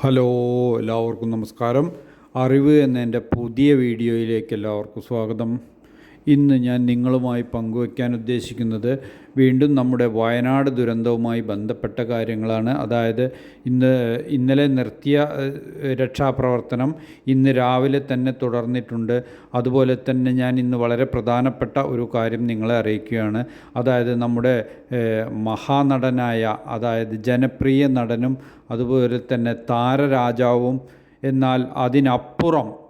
Hello എല്ലാവർക്കും നമസ്കാരം. അറിവ് എന്ന എന്റെ പുതിയ വീഡിയോയിലേക്ക് എല്ലാവർക്കും സ്വാഗതം. ഇന്ന് ഞാൻ നിങ്ങളുമായി പങ്കുവയ്ക്കാൻ ഉദ്ദേശിക്കുന്നത് വീണ്ടും നമ്മുടെ വയനാട് ദുരന്തവുമായി ബന്ധപ്പെട്ട കാര്യങ്ങളാണ്. അതായത് ഇന്ന് ഇന്നലെ നിർത്തിയ രക്ഷാപ്രവർത്തനം ഇന്ന് രാവിലെ തന്നെ തുടർന്നിട്ടുണ്ട്. അതുപോലെ തന്നെ ഞാൻ ഇന്ന് വളരെ പ്രധാനപ്പെട്ട ഒരു കാര്യം നിങ്ങളെ അറിയിക്കുകയാണ്. അതായത് നമ്മുടെ മഹാനടനായ അതായത് ജനപ്രിയ നടനും അതുപോലെ തന്നെ താരരാജാവും എന്നാൽ അതിനപ്പുറം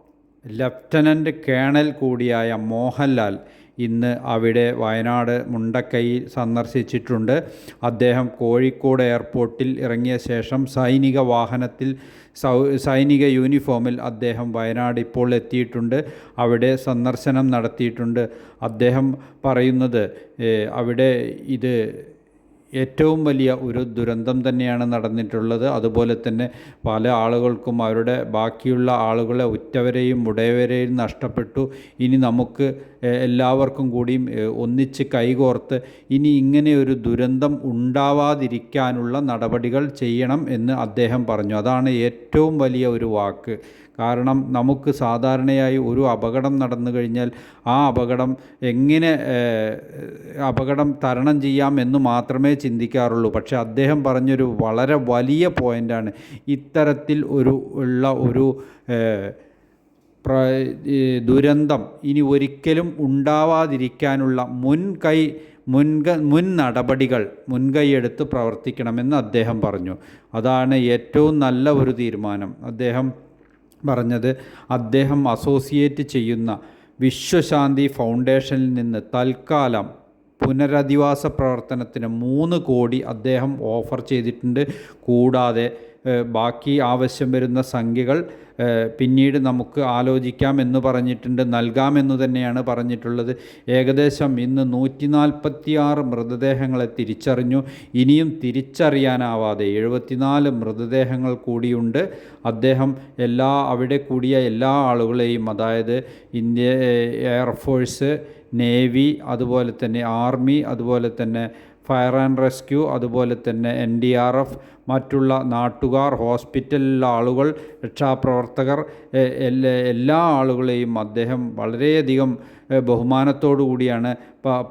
ലഫ്റ്റനന്റ് കേണൽ കൂടിയായ മോഹൻലാൽ ഇന്ന് അവിടെ വയനാട് മുണ്ടക്കൈ സന്ദർശിച്ചിട്ടുണ്ട്. അദ്ദേഹം കോഴിക്കോട് എയർപോർട്ടിൽ ഇറങ്ങിയ ശേഷം സൈനിക വാഹനത്തിൽ സൈനിക യൂണിഫോമിൽ അദ്ദേഹം വയനാട് ഇപ്പോൾ എത്തിയിട്ടുണ്ട്. അവിടെ സന്ദർശനം നടത്തിയിട്ടുണ്ട്. അദ്ദേഹം പറയുന്നത് അവിടെ ഇത് ഏറ്റവും വലിയ ഒരു ദുരന്തം തന്നെയാണ് നടന്നിട്ടുള്ളത്. അതുപോലെ തന്നെ പല ആളുകൾക്കും അവരുടെ ബാക്കിയുള്ള ആളുകളെ ഉറ്റവരെയും ഉടയവരെയും നഷ്ടപ്പെട്ടു. ഇനി നമുക്ക് എല്ലാവർക്കും കൂടിയും ഒന്നിച്ച് കൈകോർത്ത് ഇനി ഇങ്ങനെ ഒരു ദുരന്തം ഉണ്ടാവാതിരിക്കാനുള്ള നടപടികൾ ചെയ്യണം എന്ന് അദ്ദേഹം പറഞ്ഞു. അതാണ് ഏറ്റവും വലിയ ഒരു വാക്ക്. കാരണം നമുക്ക് സാധാരണയായി ഒരു അപകടം നടന്നു കഴിഞ്ഞാൽ ആ അപകടം എങ്ങനെ അപകടം തരണം ചെയ്യാം എന്ന് മാത്രമേ ചിന്തിക്കാറുള്ളൂ. പക്ഷേ അദ്ദേഹം പറഞ്ഞൊരു വളരെ വലിയ പോയിന്റാണ് ഇത്തരത്തിൽ ഒരു ഉള്ള ഒരു ദുരന്തം ഇനി ഒരിക്കലും ഉണ്ടാവാതിരിക്കാനുള്ള മുൻകൈ മുൻക മുൻ നടപടികൾ മുൻകൈയെടുത്ത് പ്രവർത്തിക്കണമെന്ന് അദ്ദേഹം പറഞ്ഞു. അതാണ് ഏറ്റവും നല്ല ഒരു തീരുമാനം. അദ്ദേഹം പറഞ്ഞത് അദ്ദേഹം അസോസിയേറ്റ് ചെയ്യുന്ന വിശ്വശാന്തി ഫൗണ്ടേഷനിൽ നിന്ന് തൽക്കാലം പുനരധിവാസ പ്രവർത്തനത്തിന് മൂന്ന് കോടി അദ്ദേഹം ഓഫർ ചെയ്തിട്ടുണ്ട്. കൂടാതെ ബാക്കി ആവശ്യം വരുന്ന സംഖ്യകൾ പിന്നീട് നമുക്ക് ആലോചിക്കാം എന്ന് പറഞ്ഞിട്ടുണ്ട് നൽകാമെന്ന് തന്നെയാണ് പറഞ്ഞിട്ടുള്ളത്. ഏകദേശം ഇന്ന് നൂറ്റി നാൽപ്പത്തിയാറ് മൃതദേഹങ്ങളെ തിരിച്ചറിഞ്ഞു. ഇനിയും തിരിച്ചറിയാനാവാതെ എഴുപത്തിനാല് മൃതദേഹങ്ങൾ കൂടിയുണ്ട്. അദ്ദേഹം എല്ലാ അവിടെ കൂടിയ എല്ലാ ആളുകളെയും അതായത് ഇന്ത്യ എയർഫോഴ്സ് നേവി അതുപോലെ തന്നെ ആർമി അതുപോലെ തന്നെ ഫയർ ആൻഡ് റെസ്ക്യൂ അതുപോലെ തന്നെ എൻ ഡി ആർ എഫ് മറ്റുള്ള നാട്ടുകാർ ഹോസ്പിറ്റലിലെ ആളുകൾ രക്ഷാപ്രവർത്തകർ എല്ലാ ആളുകളെയും അദ്ദേഹം വളരെയധികം ബഹുമാനത്തോടു കൂടിയാണ്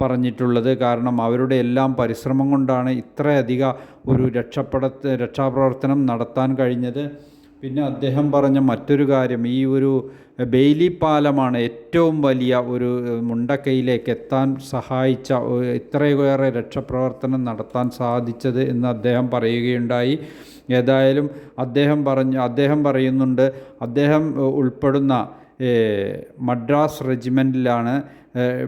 പറഞ്ഞിട്ടുള്ളത്. കാരണം അവരുടെ എല്ലാം പരിശ്രമം കൊണ്ടാണ് ഇത്രയധികം ഒരു രക്ഷപ്പെട രക്ഷാപ്രവർത്തനം നടത്താൻ കഴിഞ്ഞത്. പിന്നെ അദ്ദേഹം പറഞ്ഞ മറ്റൊരു കാര്യം ഈ ഒരു ബെയിലി പാലമാണ് ഏറ്റവും വലിയ ഒരു മുണ്ടക്കൈയിലേക്ക് എത്താൻ സഹായിച്ച ഇത്രയേറെ രക്ഷപ്രവർത്തനം നടത്താൻ സാധിച്ചത് എന്ന് അദ്ദേഹം പറയുകയുണ്ടായി. ഏതായാലും അദ്ദേഹം പറഞ്ഞു അദ്ദേഹം പറയുന്നുണ്ട് അദ്ദേഹം ഉൾപ്പെടുന്ന മദ്രാസ് റെജിമെന്റിലാണ്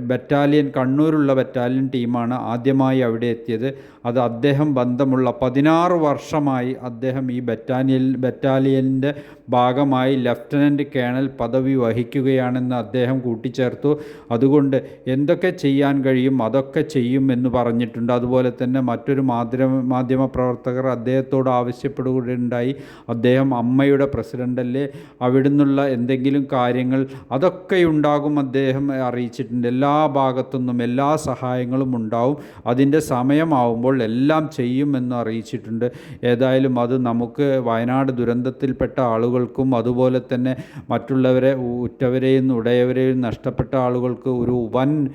ബറ്റാലിയൻ കണ്ണൂരുള്ള ബറ്റാലിയൻ ടീമാണ് ആദ്യമായി അവിടെ എത്തിയത്. അത് അദ്ദേഹം ബന്ധമുള്ള പതിനാറ് വർഷമായി അദ്ദേഹം ഈ ബറ്റാലിയൻ ബറ്റാലിയന്റെ ഭാഗമായി ലഫ്റ്റനന്റ് കേണൽ പദവി വഹിക്കുകയാണെന്ന് അദ്ദേഹം കൂട്ടിച്ചേർത്തു. അതുകൊണ്ട് എന്തൊക്കെ ചെയ്യാൻ കഴിയും അതൊക്കെ ചെയ്യും എന്ന് പറഞ്ഞിട്ടുണ്ട്. അതുപോലെ തന്നെ മറ്റൊരു മാധ്യമ മാധ്യമ പ്രവർത്തകർ അദ്ദേഹത്തോട് ആവശ്യപ്പെടുകയുണ്ടായി. അദ്ദേഹം അമ്മയുടെ പ്രസിഡന്റല്ലേ അവിടുന്നുള്ള എന്തെങ്കിലും കാര്യങ്ങൾ അതൊക്കെ ഉണ്ടാകും അദ്ദേഹം അറിയിച്ചിട്ടുണ്ട്. എല്ലാ ഭാഗത്തുനിന്നും എല്ലാ സഹായങ്ങളും ഉണ്ടാവും. അതിന്റെ സമയമാവുമ്പോൾ എല്ലാം ചെയ്യുമെന്ന് അറിയിച്ചിട്ടുണ്ട്. ഏതായാലും അത് നമുക്ക് വയനാട് ദുരന്തത്തിൽപ്പെട്ട ആളുകൾക്കും അതുപോലെ തന്നെ മറ്റുള്ളവരെ ഉറ്റവരെയും ഉടയവരെയും നഷ്ടപ്പെട്ട ആളുകൾക്ക് ഒരു വൻ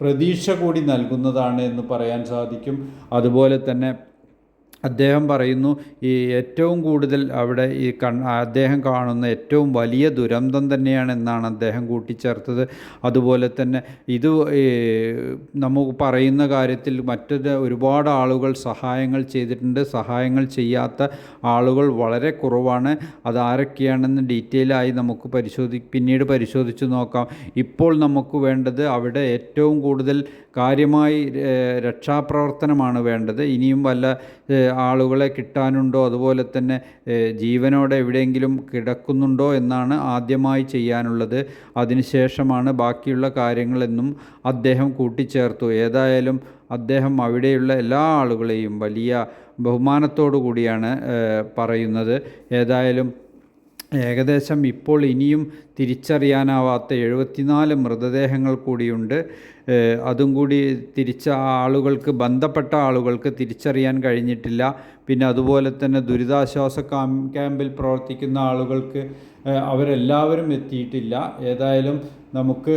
പ്രതീക്ഷ കൂടി നൽകുന്നതാണ് എന്ന് പറയാൻ സാധിക്കും. അതുപോലെ തന്നെ അദ്ദേഹം പറയുന്നു ഈ ഏറ്റവും കൂടുതൽ അവിടെ ഈ കൺ അദ്ദേഹം കാണുന്ന ഏറ്റവും വലിയ ദുരന്തം തന്നെയാണ് എന്നാണ് അദ്ദേഹം കൂട്ടിച്ചേർത്തത്. അതുപോലെ തന്നെ ഇത് നമുക്ക് പറയുന്ന കാര്യത്തിൽ മറ്റൊരു ഒരുപാട് ആളുകൾ സഹായങ്ങൾ ചെയ്തിട്ടുണ്ട്. സഹായങ്ങൾ ചെയ്യാത്ത ആളുകൾ വളരെ കുറവാണ്. അതാരൊക്കെയാണെന്ന് ഡീറ്റെയിൽ ആയി നമുക്ക് പരിശോധി പിന്നീട് പരിശോധിച്ച് നോക്കാം. ഇപ്പോൾ നമുക്ക് വേണ്ടത് അവിടെ ഏറ്റവും കൂടുതൽ കാര്യമായി രക്ഷാപ്രവർത്തനമാണ് വേണ്ടത്. ഇനിയും വല്ല ആളുകളെ കിട്ടാനുണ്ടോ? അതുപോലെ തന്നെ ജീവനോടെ എവിടെയെങ്കിലും കിടക്കുന്നുണ്ടോ എന്നാണ് ആദ്യമായി ചെയ്യാനുള്ളത്. അതിനുശേഷമാണ് ബാക്കിയുള്ള കാര്യങ്ങളെന്നും അദ്ദേഹം കൂട്ടിച്ചേർത്തു. ഏതായാലും അദ്ദേഹം അവിടെയുള്ള എല്ലാ ആളുകളെയും വലിയ ബഹുമാനത്തോടു കൂടിയാണ് പറയുന്നത്. ഏതായാലും ഏകദേശം ഇപ്പോൾ ഇനിയും തിരിച്ചറിയാനാവാത്ത എഴുപത്തിനാല് മൃതദേഹങ്ങൾ കൂടിയുണ്ട്. അതും കൂടി തിരിച്ച ആളുകൾക്ക് ബന്ധപ്പെട്ട ആളുകൾക്ക് തിരിച്ചറിയാൻ കഴിഞ്ഞിട്ടില്ല. പിന്നെ അതുപോലെ തന്നെ ദുരിതാശ്വാസ ക്യാമ്പിൽ പ്രവർത്തിക്കുന്ന ആളുകൾക്ക് അവരെല്ലാവരും എത്തിയിട്ടില്ല. ഏതായാലും നമുക്ക്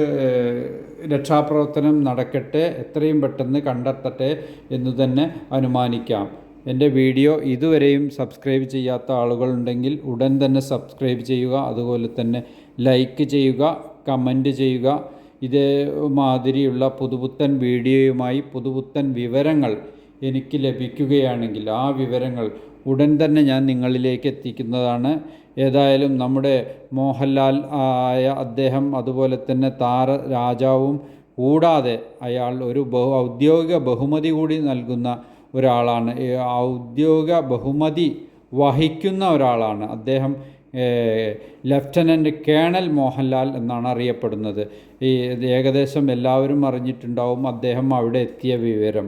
രക്ഷാപ്രവർത്തനം നടക്കട്ടെ എത്രയും പെട്ടെന്ന് കണ്ടെത്തട്ടെ എന്ന് തന്നെ അനുമാനിക്കാം. എന്റെ വീഡിയോ ഇതുവരെയും സബ്സ്ക്രൈബ് ചെയ്യാത്ത ആളുകളുണ്ടെങ്കിൽ ഉടൻ തന്നെ സബ്സ്ക്രൈബ് ചെയ്യുക അതുപോലെ തന്നെ ലൈക്ക് ചെയ്യുക കമന്റ് ചെയ്യുക. ഇതേമാതിരിയുള്ള പുതുപുത്തൻ വീഡിയോയുമായി പുതുപുത്തൻ വിവരങ്ങൾ എനിക്ക് ലഭിക്കുകയാണെങ്കിൽ ആ വിവരങ്ങൾ ഉടൻ തന്നെ ഞാൻ നിങ്ങളിലേക്ക് എത്തിക്കുന്നതാണ്. ഏതായാലും നമ്മുടെ മോഹൻലാൽ ആയ അദ്ദേഹം അതുപോലെ തന്നെ താര രാജാവും കൂടാതെ അയാൾ ഒരു ബഹു ഔദ്യോഗിക ബഹുമതി കൂടി നൽകുന്ന ഒരാളാണ്. ഔദ്യോഗിക ബഹുമതി വഹിക്കുന്ന ഒരാളാണ്. അദ്ദേഹം ലെഫ്റ്റനന്റ് കേണൽ മോഹൻലാൽ എന്നാണ് അറിയപ്പെടുന്നത്. ഈ ഏകദേശം എല്ലാവരും അറിഞ്ഞിട്ടുണ്ടാവും അദ്ദേഹം അവിടെ എത്തിയ വിവരം.